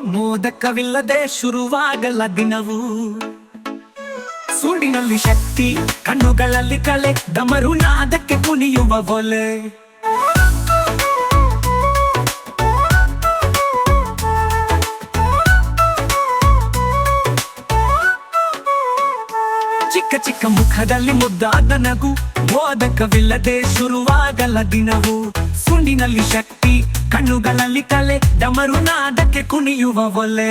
ಮೋದಕವಿಲ್ಲದೆ ಶುರುವಾಗಲ್ಲ ದಿನವು. ಸುಡಿನಲ್ಲಿ ಶಕ್ತಿ, ಕಣ್ಣುಗಳಲ್ಲಿ ಕಲೆ ದಮರು ನಾದಕ್ಕೆ ಕುಣಿಯುವ ಒಲೆ. ಚಿಕ್ಕ ಚಿಕ್ಕ ಮುಖದಲ್ಲಿ ಮುದ್ದಾದ ನಗು, ಮೋದಕವಿಲ್ಲದೆ ಶುರುವಾಗಲ್ಲ ದಿನವು. ಸುಂಡಿನಲ್ಲಿ ಶಕ್ತಿ ಕಣ್ಣುಗಳಲ್ಲಿ ಕಲೆ ಡಮರು ನಾದಕ್ಕೆ ಕುಣಿಯುವ ಒಲೆ.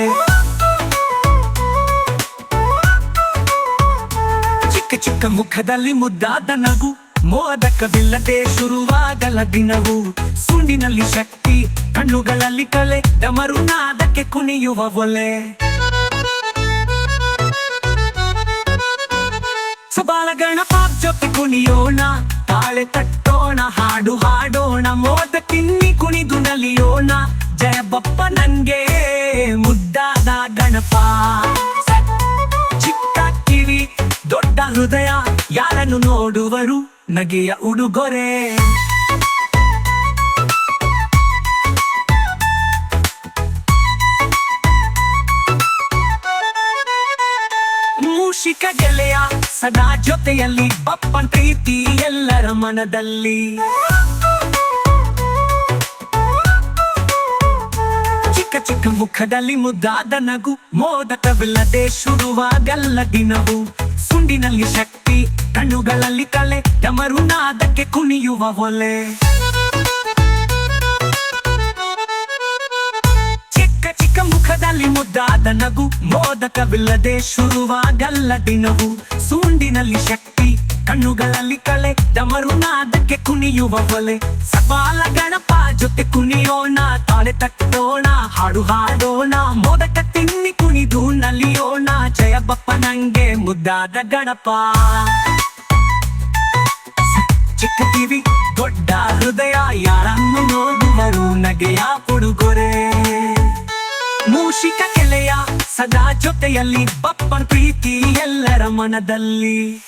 ಚಿಕ್ಕ ಚಿಕ್ಕ ಮುಖದಲ್ಲಿ ಮುದ್ದಾದ ನಗು ಮೋದಕವಿಲ್ಲದೆ ಶುರುವಾದಲ ದಿನವು. ಸುಂಡಿನಲ್ಲಿ ಶಕ್ತಿ, ಕಣ್ಣುಗಳಲ್ಲಿ ಕಲೆ ಡಮರು ನಾದಕ್ಕೆ ಕುಣಿಯುವ ಒಲೆ. ಸಬಾಲ ಗಣಪ ಜೊತೆ ಕುಣಿಯೋಣ, ತಾಳೆ ತಟ್ಟೋಣ ಹಾಡು ಹಾಡೋಣ ಮೋದ ತಿನ್ನಿ ಕುಣಿದು ನಲಿಯೋಣ. ಜಯ ಬಪ್ಪ ನನ್ಗೆ, ಮುದ್ದಾದ ಗಣಪ. ಚಿಕ್ಕ ಕಿವಿ, ದೊಡ್ಡ ಹೃದಯ, ಯಾರನ್ನು ನೋಡುವರು? ನಗೆಯ ಉಡುಗೊರೆ. ಮೂಷಿಕ ಗೆಳೆಯ, ಸದಾ ಜೊತೆಯಲ್ಲಿ ಬಪ್ಪನ್ ಪ್ರೀತಿ ಎಲ್ಲರ ಮನದಲ್ಲಿ. ಚಿಕ್ಕ ಚಿಕ್ಕ ಮುಖದಲ್ಲಿ ಮುದ್ದಾದ ನಗು, ಮೋದಕವಿಲ್ಲದೆ ಶುರುವಾಗಲ್ಲ ದಿನವು. ಸುಂಡಿನಲ್ಲಿ ಶಕ್ತಿ, ಕಣ್ಣುಗಳಲ್ಲಿ ಕಲೆ ತಮರು ನಾದಕ್ಕೆ ಕುಣಿಯುವ ಒಲೆ. ಚಿಕ್ಕ ಚಿಕ್ಕ ಮುಖದಲ್ಲಿ ಮುದ್ದಾದ ನಗು ಮೋದಕವಿಲ್ಲದೆ ಶುರುವಾಗಲ್ಲ ದಿನವು. ಸೂಂಡಿನಲ್ಲಿ ಶಕ್ತಿ, ಕಣ್ಣುಗಳಲ್ಲಿ ಕಳೆ ಡಮರು ನಾದಕ್ಕೆ ಕುಣಿಯುವ ಒಲೆ. ಸವಾಲ ಗಣಪ ಜೊತೆ ಕುಣಿಯೋಣ, ತಾಳೆ ತಟ್ಟೋಣ, ಹಾಡು ಹಾಡೋಣ, ಮೋದಕ ತಿನ್ನಿ ಕುಣಿದು ನಲಿಯೋಣ, ಜಯ ಬಪ್ಪ ನಂಗೆ ಮುದ್ದಾದ ಗಣಪ. ಚಿಕ್ಕ ಕಿವಿ, ದೊಡ್ಡ ಹೃದಯ, ಯಾರನ್ನು ನೋಡುವರು, ನಗೆಯ ಉಡುಗೊರೆ ಮೂಷಿಕ ಕೆಲೆಯ ಸದಾ ಜೊತೆಯಲ್ಲಿ ಬಪ್ಪನ್ ಪ್ರೀತಿ ಎಲ್ಲರ ಮನದಲ್ಲಿ.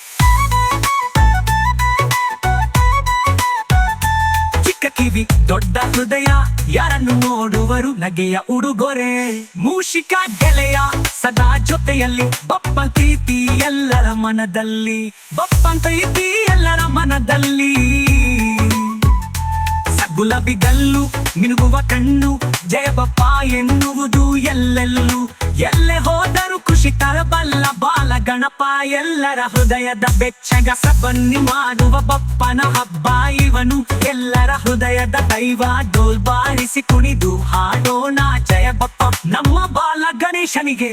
ಚಿಕ್ಕ ಕಿವಿ, ದೊಡ್ಡ ಹೃದಯ, ಯಾರನ್ನು ನೋಡುವರು ನಗೆಯ ಉಡುಗೊರೆ. ಮೂಷಿಕ ಗೆಲೆಯ ಸದಾ ಜೊತೆಯಲ್ಲಿ ಬಪ್ಪ ಪ್ರೀತಿ ಎಲ್ಲರ ಮನದಲ್ಲಿ. ಬಪ್ಪನ ಪ್ರೀತಿ ಎಲ್ಲರ ಮನದಲ್ಲಿ. ಗುಲಾಬಿಗಲ್ಲು ಮಿನುಗುವ ಕಣ್ಣು ಜಯಬಪ್ಪ ಎನ್ನುವುದು ಎಲ್ಲೆಲ್ಲೂ. ಎಲ್ಲೆ ಹೋದರೂ ಖುಷಿ ತರಬಲ್ಲ ಬಾಲ ಗಣಪ, ಎಲ್ಲರ ಹೃದಯದ ಬೆಚ್ಚಗ ಸಬನ್ನಿ ಮಾಡುವ ಬಪ್ಪನ ಹಬ್ಬ ಇವನು. ಎಲ್ಲರ ಹೃದಯದ ದೈವ ಡೋಲ್ ಬಾರಿಸಿ ಕುಣಿದು ಹಾಡೋಣ, ಜಯ ಬಪ್ಪ ನಮ್ಮ ಬಾಲ ಗಣೇಶನಿಗೆ.